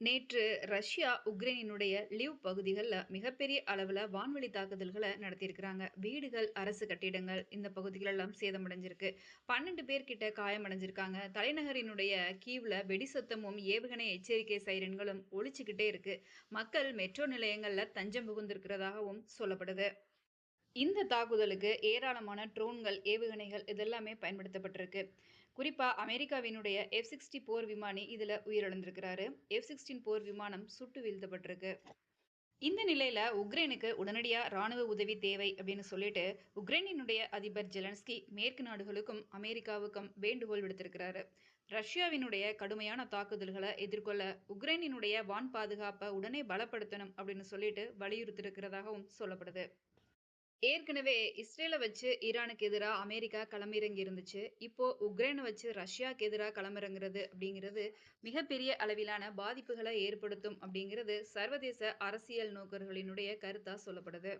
நேற்று Russia உக்ரைனினுடைய live பகுதிகளில் மிகப்பெரிய அளவில் வான்வெளி தாக்குதல்களை நடத்தியிருக்கிறாங்க. வீடுகள், அரசு கட்டிடங்கள் இந்த பகுதிகளெல்லாம் சேதமடைஞ்சிருக்கு. பன்னெண்டு பேர்கிட்ட காயமடைஞ்சிருக்காங்க. தலைநகரினுடைய கீவில் வெடி சத்தமும், ஏவுகணை எச்சரிக்கை சைரன்களும் ஒழிச்சுக்கிட்டே இருக்கு. மக்கள் மெட்ரோ நிலையங்களில் தஞ்சம் புகுந்திருக்கிறதாகவும் சொல்லப்படுது. இந்த தாக்குதலுக்கு ஏராளமான ட்ரோன்கள், ஏவுகணைகள் இதெல்லாமே பயன்படுத்தப்பட்டிருக்கு. குறிப்பாக அமெரிக்காவினுடைய எஃப்-16 போர் விமானி இதில் உயிரிழந்திருக்கிறாரு. எஃப்-16 போர் விமானம் சுட்டு வீழ்த்தப்பட்டிருக்கு. இந்த நிலையில் உக்ரைனுக்கு உடனடியாக ராணுவ உதவி தேவை அப்படின்னு சொல்லிட்டு உக்ரைனினுடைய அதிபர் ஜெலன்ஸ்கி மேற்கு நாடுகளுக்கும், அமெரிக்காவுக்கும் வேண்டுகோள் விடுத்திருக்கிறாரு. ரஷ்யாவினுடைய கடுமையான தாக்குதல்களை எதிர்கொள்ள உக்ரைனினுடைய வான் பாதுகாப்பை உடனே பலப்படுத்தணும் அப்படின்னு சொல்லிட்டு வலியுறுத்தியிருக்கிறதாகவும் சொல்லப்படுது. ஏற்கனவே இஸ்ரேலை வச்சு ஈரானுக்கு எதிராக அமெரிக்கா களமிறங்கி இருந்துச்சு. இப்போ உக்ரைனை வச்சு ரஷ்யாக்கு எதிராக களமிறங்குறது அப்படிங்கிறது மிகப்பெரிய அளவிலான பாதிப்புகளை ஏற்படுத்தும் அப்படிங்கிறது சர்வதேச அரசியல் நோக்கர்களினுடைய கருத்தா சொல்லப்படுது.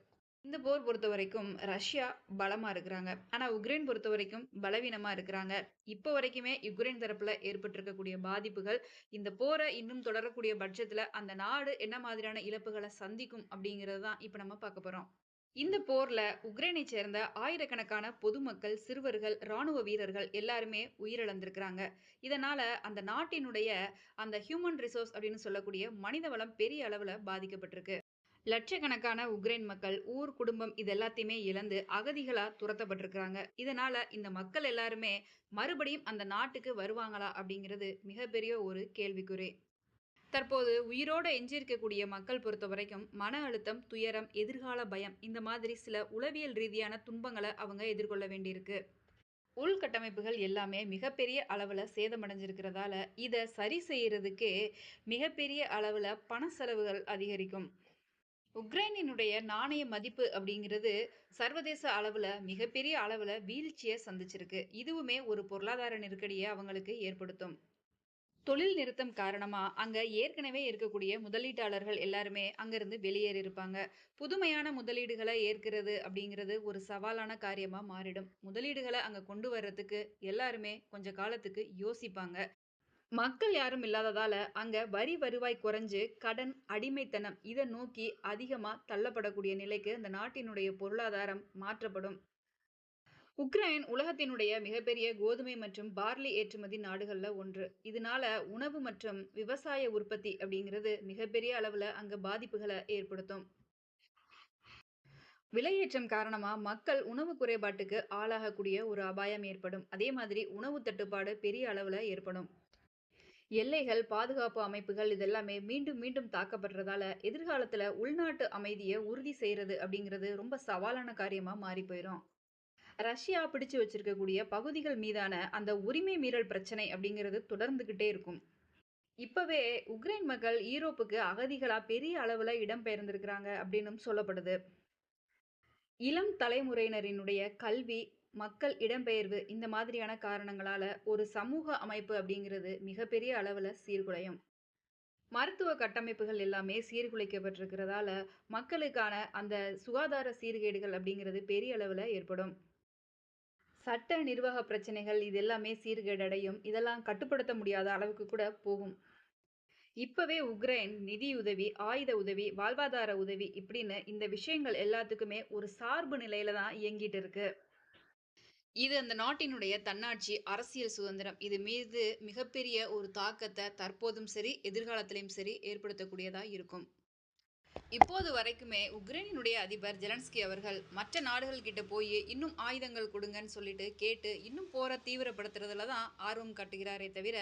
இந்த போர் பொறுத்த வரைக்கும் ரஷ்யா பலமா இருக்கிறாங்க. ஆனா உக்ரைன் பொறுத்த வரைக்கும் பலவீனமா இருக்கிறாங்க. இப்போ வரைக்குமே யுக்ரைன் தரப்புல ஏற்பட்டிருக்கக்கூடிய பாதிப்புகள், இந்த போரை இன்னும் தொடரக்கூடிய பட்சத்துல அந்த நாடு என்ன மாதிரியான இழப்புகளை சந்திக்கும் அப்படிங்கிறது தான் இப்ப நம்ம பார்க்க போறோம். இந்த போர்ல உக்ரைனை சேர்ந்த ஆயிரக்கணக்கான பொதுமக்கள், சிறுவர்கள், ராணுவ வீரர்கள் எல்லாருமே உயிரிழந்திருக்கிறாங்க. இதனால அந்த நாட்டினுடைய அந்த ஹியூமன் ரிசோர்ஸ் அப்படின்னு சொல்லக்கூடிய மனித வளம் பெரிய அளவுல பாதிக்கப்பட்டிருக்கு. லட்சக்கணக்கான உக்ரைன் மக்கள் ஊர், குடும்பம் இது எல்லாத்தையுமே இழந்து அகதிகளா துரத்தப்பட்டிருக்கிறாங்க. இதனால இந்த மக்கள் எல்லாருமே மறுபடியும் அந்த நாட்டுக்கு வருவாங்களா அப்படிங்கிறது மிகப்பெரிய ஒரு கேள்விக்குறி. தற்போது உயிரோடு எஞ்சியிருக்கக்கூடிய மக்கள் பொறுத்த வரைக்கும் மன அழுத்தம், துயரம், எதிர்கால பயம் இந்த மாதிரி சில உளவியல் ரீதியான துன்பங்களை அவங்க எதிர்கொள்ள வேண்டியிருக்கு. உள்கட்டமைப்புகள் எல்லாமே மிகப்பெரிய அளவில் சேதமடைஞ்சிருக்கிறதால இதை சரி செய்கிறதுக்கே மிகப்பெரிய அளவில் பண செலவுகள் அதிகரிக்கும். உக்ரைனினுடைய நாணய மதிப்பு அப்படிங்கிறது சர்வதேச அளவில் மிகப்பெரிய அளவில் வீழ்ச்சியை சந்திச்சிருக்கு. இதுவுமே ஒரு பொருளாதார நெருக்கடியை அவங்களுக்கு ஏற்படுத்தும். தொழில் நிறுத்தம் காரணமாக அங்கே ஏற்கனவே இருக்கக்கூடிய முதலீட்டாளர்கள் எல்லாருமே அங்கிருந்து வெளியேறியிருப்பாங்க. புதுமையான முதலீடுகளை ஏற்கிறது அப்படிங்கிறது ஒரு சவாலான காரியமாக மாறிடும். முதலீடுகளை அங்கே கொண்டு வர்றதுக்கு எல்லாருமே கொஞ்ச காலத்துக்கு யோசிப்பாங்க. மக்கள் யாரும் இல்லாததால் அங்கே வரி வருவாய் குறைஞ்சு கடன், அடிமைத்தனம் இதை நோக்கி அதிகமாக தள்ளப்படக்கூடிய நிலைக்கு அந்த நாட்டினுடைய பொருளாதாரம் மாற்றப்படும். உக்ரைன் உலகத்தினுடைய மிகப்பெரிய கோதுமை மற்றும் பார்லி ஏற்றுமதி நாடுகளில் ஒன்று. இதனால உணவு மற்றும் விவசாய உற்பத்தி அப்படிங்கிறது மிகப்பெரிய அளவில் அங்க பாதிப்புகளை ஏற்படுத்தும். விலையேற்றம் காரணமாக மக்கள் உணவு குறைபாட்டுக்கு ஆளாகக்கூடிய ஒரு அபாயம் ஏற்படும். அதே மாதிரி உணவு தட்டுப்பாடு பெரிய அளவில் ஏற்படும். எல்லைகள், பாதுகாப்பு அமைப்புகள் இதெல்லாமே மீண்டும் மீண்டும் தாக்கப்படுறதால எதிர்காலத்தில் உள்நாட்டு அமைதியை உறுதி செய்கிறது அப்படிங்கிறது ரொம்ப சவாலான காரியமாக மாறி போயிடும் ரஷ்யா பிடிச்சு வச்சிருக்கக்கூடிய பகுதிகள் மீதான அந்த உரிமை மீறல் பிரச்சனை அப்படிங்கிறது தொடர்ந்துகிட்டே இருக்கும். இப்பவே உக்ரைன் மக்கள் ஈரோப்புக்கு அகதிகளா பெரிய அளவுல இடம்பெயர்ந்திருக்கிறாங்க அப்படின்னும் சொல்லப்படுது. இளம் தலைமுறையினரினுடைய கல்வி, மக்கள் இடம்பெயர்வு இந்த மாதிரியான காரணங்களால ஒரு சமூக அமைப்பு அப்படிங்கிறது மிகப்பெரிய அளவுல சீர்குலையும். மருத்துவ கட்டமைப்புகள் எல்லாமே சீர்குலைக்கப்பட்டிருக்கிறதால மக்களுக்கான அந்த சுகாதார சீர்கேடுகள் அப்படிங்கிறது பெரிய அளவில் ஏற்படும். சட்ட நிர்வாக பிரச்சனைகள் இது எல்லாமே சீர்கேடடையும். இதெல்லாம் கட்டுப்படுத்த முடியாத அளவுக்கு கூட போகும். இப்பவே உக்ரைன் நிதியுதவி, ஆயுத உதவி, வாழ்வாதார உதவி இப்படின்னு இந்த விஷயங்கள் எல்லாத்துக்குமே ஒரு சார்பு நிலையில தான் இயங்கிட்டு இருக்கு. இது அந்த நாட்டினுடைய தன்னாட்சி, அரசியல் சுதந்திரம் இது மீது மிகப்பெரிய ஒரு தாக்கத்தை தற்போதும் சரி, எதிர்காலத்திலையும் சரி ஏற்படுத்தக்கூடியதாக இருக்கும். இப்போது வரைக்குமே உக்ரைனினுடைய அதிபர் ஜெலன்ஸ்கி அவர்கள் மற்ற நாடுகள் கிட்ட போய் இன்னும் ஆயுதங்கள் கொடுங்கன்னு சொல்லிட்டு கேட்டு இன்னும் போரை தீவிரப்படுத்துறதுல தான் ஆர்வம் காட்டுகிறாரே தவிர,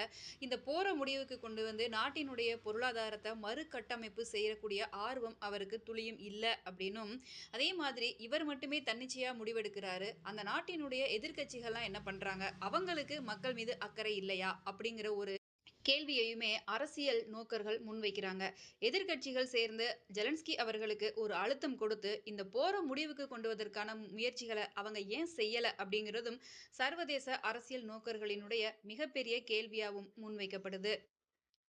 இந்த போரை முடிவுக்கு கொண்டு வந்து நாட்டினுடைய பொருளாதாரத்தை மறுகட்டமைப்பு செய்யக்கூடிய ஆர்வம் அவருக்கு துளியும் இல்லை அப்படின்னும், அதே மாதிரி இவர் மட்டுமே தன்னிச்சையாக முடிவெடுக்கிறாரு. அந்த நாட்டினுடைய எதிர்க்கட்சிகள்லாம் என்ன பண்ணுறாங்க அவங்களுக்கு மக்கள் மீது அக்கறை இல்லையா? அப்படிங்கிற ஒரு கேள்வியையுமே அரசியல் நோக்கர்கள் முன்வைக்கிறாங்க. எதிர்க்கட்சிகள் சேர்ந்து ஜெலன்ஸ்கி அவர்களுக்கு ஒரு அழுத்தம் கொடுத்து இந்த போர முடிவுக்கு கொண்டுவதற்கான முயற்சிகளை அவங்க ஏன் செய்யல அப்படிங்கிறதும் சர்வதேச அரசியல் நோக்கர்களினுடைய மிகப்பெரிய கேள்வியாகவும் முன்வைக்கப்படுது.